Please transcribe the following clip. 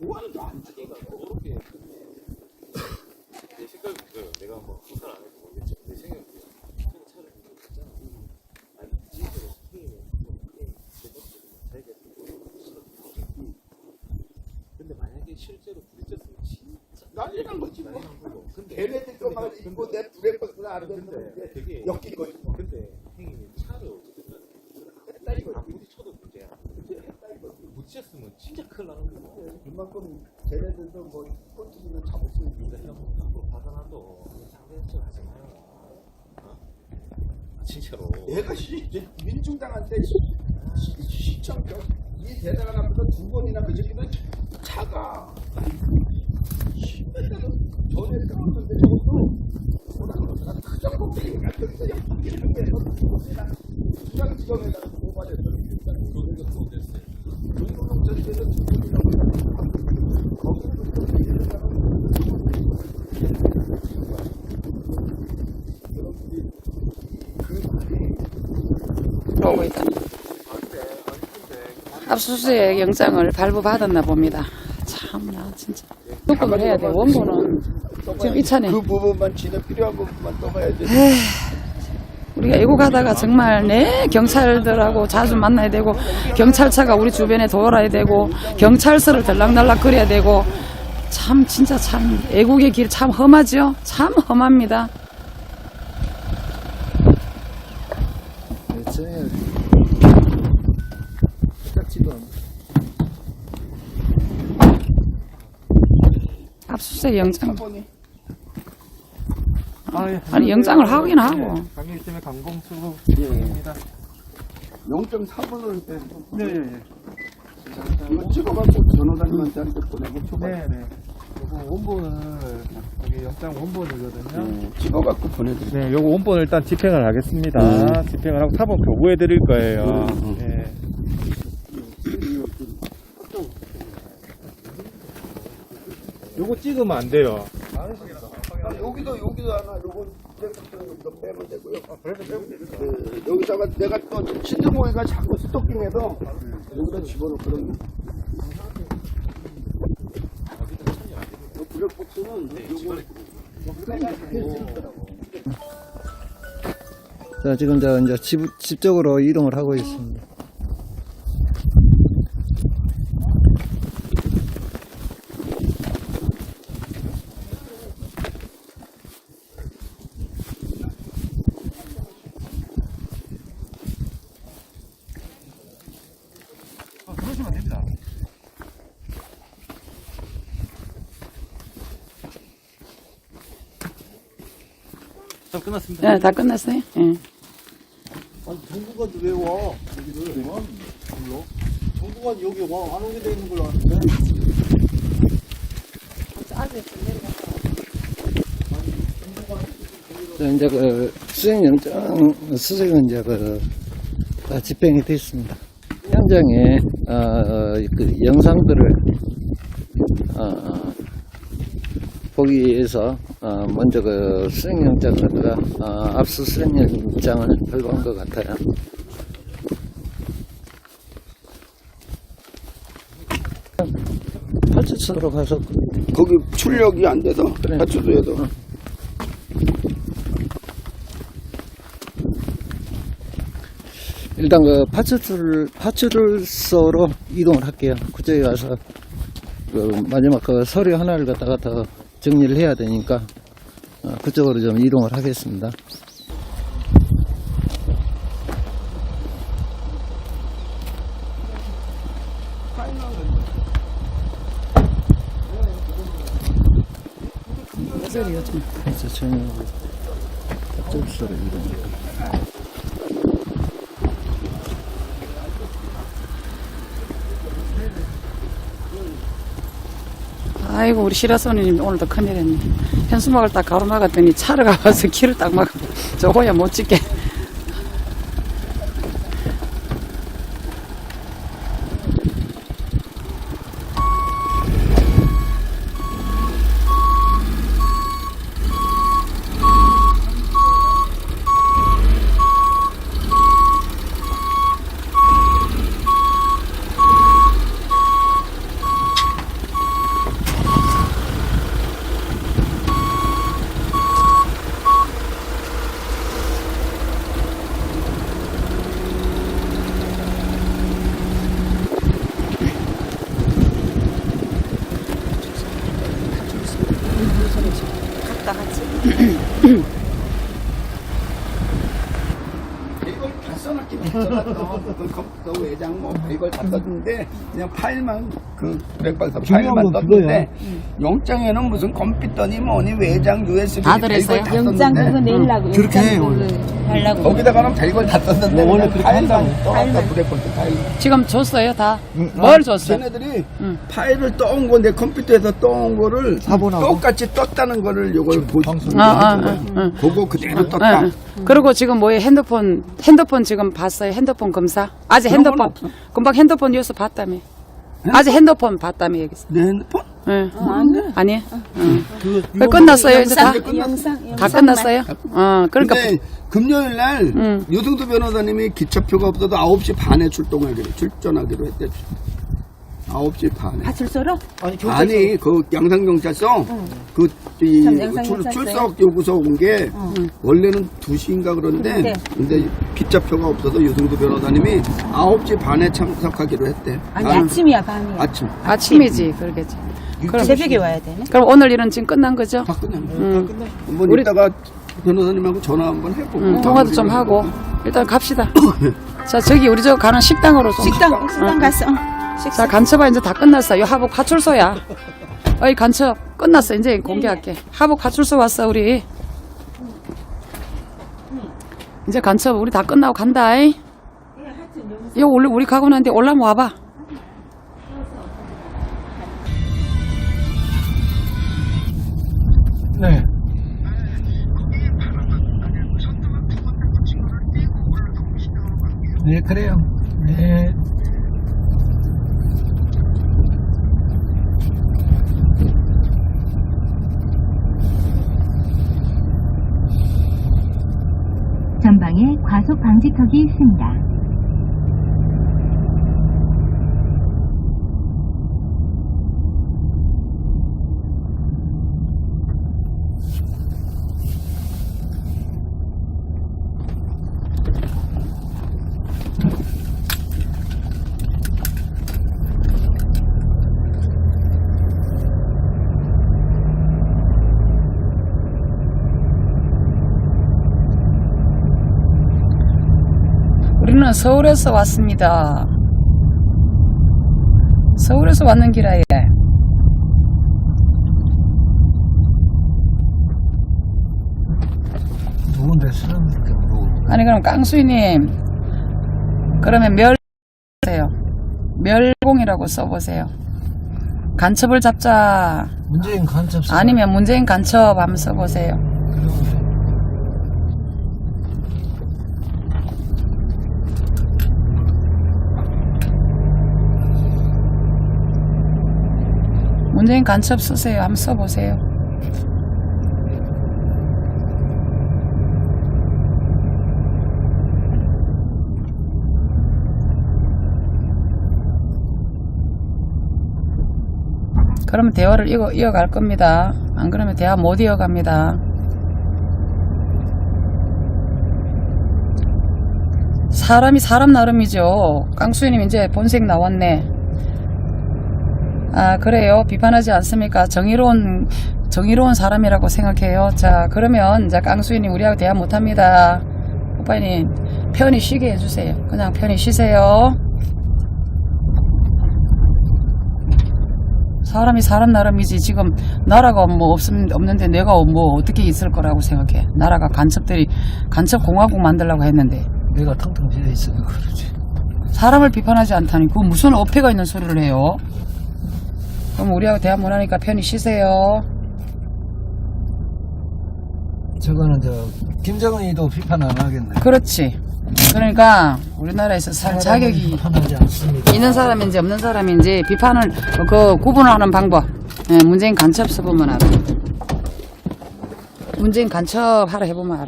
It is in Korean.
고안은 안 주니까 저렇게 내 생각이 그래요. 내가 뭐 수사 안 해도 모르겠지. 내 생각이 그래요. 그냥 차를 두고 갔잖아. 아니 진짜로 스페인에 좀 크게 자기가 근데 만약에 실제로 부딪혔으면 진짜 난리난 거지 뭐. 난리 난 거고. 근데 걔네들 것만 근데- 입고 내 브레이크를 안 근데 되는데 되게 엮인 거지. 근데 행님이 차를 어쨌든 했다는 거지. 안 부딪혀도 문제야. 부딪혔으면 진짜 큰일 나는 거고. 그만큼 걔네들도 뭐 꼴찌는 잡을 수 있는 근데 형 앞으로 받아놔도 상대적으로 하지 마요. 어? 아, 진짜로. 내가 시, 민중당한테 시- 시- 시청 저- 이 대단한 앞에서 두 번이나 그 새끼는 차가 전에 끊었는데 저것도 뭐라 그러더라 고발했더니 그러니까 그거 됐어요. 중국농 전체는 두 번이라고 해가지고 거기는 또 얘기를 오고 있다. 압수수색 영장을 발부받았나 봅니다. 참나 진짜. 녹음을 해야 돼. 원본은 지금 이 차네. 그 부분만 지는 필요한 부분만 떠가야지. 우리가 애국하다가 정말 내 경찰들하고 자주 만나야 되고 경찰차가 우리 주변에 돌아야 되고 경찰서를 들락날락 거려야 되고 참 진짜 참 애국의 길 참 험하죠. 참 험합니다. 압수수색 영장 아니 영장을 하긴 하고 강일팀의 강봉수 예. 입니다. 0.4분을 때 네, 네, 이거 찍어갖고 변호사님한테 한테 보내고 초반 네, 네. 요거 원본을 여기 영장 원본이거든요. 네, 찍어갖고 보내드릴게요. 네, 요거 원본을 일단 집행을 하겠습니다. 음. 집행을 하고 사본 교부해 드릴 거예요. 음, 음. 네. 요거 찍으면 안 돼요. 아, 여기도 여기도 하나 요거 여기도 빼면 되고요. 네, 여기다가 내가 또 신등호이가 자꾸 스토킹해서 여기다 집어넣고 그런 거. 요 블랙박스는 요거 자, 지금 저 이제 집, 집 쪽으로 이동을 하고 있습니다. 어, 그러시면 됩니다. 자, 끝났습니다. 네, 다 끝났어요. 예. 아니 정부관도 왜 와? 여기를 와? 몰라? 정부관 여기 와 안 오게 돼 있는 걸로 아는데 자, 이제 그 수행영장, 수색은 이제 그, 다 집행이 됐습니다. 현장에, 어, 어, 그 영상들을, 어, 어, 위해서, 어, 먼저 그 수행영장을 갖다가, 어, 압수 수행영장을 발부한 것 같아요. 팔찌처로 가서 거기 출력이 안 돼서 그래. 파출소에서 일단 그 파출소를 파출소로 이동을 할게요. 그쪽에 가서 그 마지막 그 서류 하나를 갖다가 더 정리를 해야 되니까 어, 그쪽으로 좀 이동을 하겠습니다. 소리 좀. 그래서 저는 파출소로 이동. 아이고 우리 시라소님 오늘도 큰일했네. 현수막을 딱 가로막았더니 차를 가봐서 길을 딱막 저거야 못 찍게. 이걸 다 써놨긴 했잖아. 그 외장 뭐 이걸 다 썼는데 그냥 파일만 그 중요한 파일만 건 떴는데 영장에는 무슨 컴퓨터니 뭐니 외장 USB 다 들어있어요? 다 영장 그거 떴는데 내려고 그렇게 해, 영장 원래. 그거 하려고 거기다가는 별걸 다 떴는데 뭐 원래 그냥 그렇게 파일만 한다고. 떠갖다 브렉박스 파일 지금 줬어요 다? 응, 뭘 줬어요? 쟤네들이 응. 파일을 떠온 거 내 컴퓨터에서 떠온 거를 사본하고? 똑같이 떴다는 거를 요걸 보시 방송. 아, 아, 아, 아. 보고 그대로 떴다. 응, 응. 그리고 지금 뭐예요? 핸드폰 핸드폰 지금 봤어요? 핸드폰 검사? 아직 그런 건 핸드폰 없어. 금방 핸드폰 뉴스 봤다며? 아직 핸드폰 봤다며 여기서? 내 핸드폰? 응. 어, 아니에요? 응. 그, 왜 끝났어요 이제 다? 끝났어. 영상 다 끝났어요? 어 그러니까 근데 금요일 날 응. 유승두 변호사님이 기차표가 없어도 9시 반에 출동하기로 출전하기로 했대. 9시 반에. 파출소로 아니, 경찰서. 아니 그 양산경찰서 그 이, 참, 양산경찰서요? 출, 출석 요구서 온 게 원래는 2시인가 그런데 네. 근데 기차표가 없어서 유승두 변호사님이 9시 반에 참석하기로 했대. 아니 아, 아침이야 밤이야 아침. 아침이지 그러겠지. 그럼 새벽에 와야 되네 그럼 오늘 일은 지금 끝난 거죠? 다 끝났네. 응. 한번 우리- 이따가 변호사님하고 전화 한번 해보고 응, 통화도 좀 하고 일단 갑시다. 자 저기 우리 저 가는 식당으로 좀. 식당 식당 갔어 자 간첩아 이제 다 끝났어. 요 하복 파출소야. 어이 간첩 끝났어. 이제 공개할게. 하복 파출소 왔어 우리. 이제 간첩 우리 다 끝나고 간다. 이 이거 원래 우리 가고 난데 올라면 와봐. 네. 네, 그래요. 네. 과속 방지턱이 있습니다. 우리는 서울에서 왔습니다. 서울에서 왔는 길아예. 누군데 쓰는 게 모르고. 아니 그럼 깡수이님 그러면 멸 세요 멸공이라고 써보세요 간첩을 잡자 문재인 간첩 사 아니면 문재인 간첩 한번 써보세요 문 재인 간첩 쓰세요 한번 써보세요 그러면 대화를 이어, 이어갈 겁니다. 안 그러면 대화 못 이어갑니다. 사람이 사람 나름이죠. 깡수님 이제 본색 나왔네. 아, 그래요. 비판하지 않습니까? 정의로운, 정의로운 사람이라고 생각해요. 자, 그러면, 자, 깡수님 우리하고 대화 못 합니다. 오빠님, 편히 쉬게 해주세요. 그냥 편히 쉬세요. 사람이 사람 나름이지 지금 나라가 뭐 없음, 없는데 내가 뭐 어떻게 있을 거라고 생각해 나라가 간첩들이 간첩 공화국 만들라고 했는데 내가 텅텅 비어 있어도 그러지. 사람을 비판하지 않다니 그 무슨 어폐가 있는 소리를 해요 그럼 우리하고 대화 못 하니까 편히 쉬세요. 저거는 저 김정은이도 비판 안 하겠네. 그렇지. 그러니까 우리나라에서 살 자격이 비판하지 않습니다. 있는 사람인지 없는 사람인지 비판을 그 구분하는 방법. 예, 문재인 간첩 써보면 알아. 문재인 간첩 하라 해보면 알아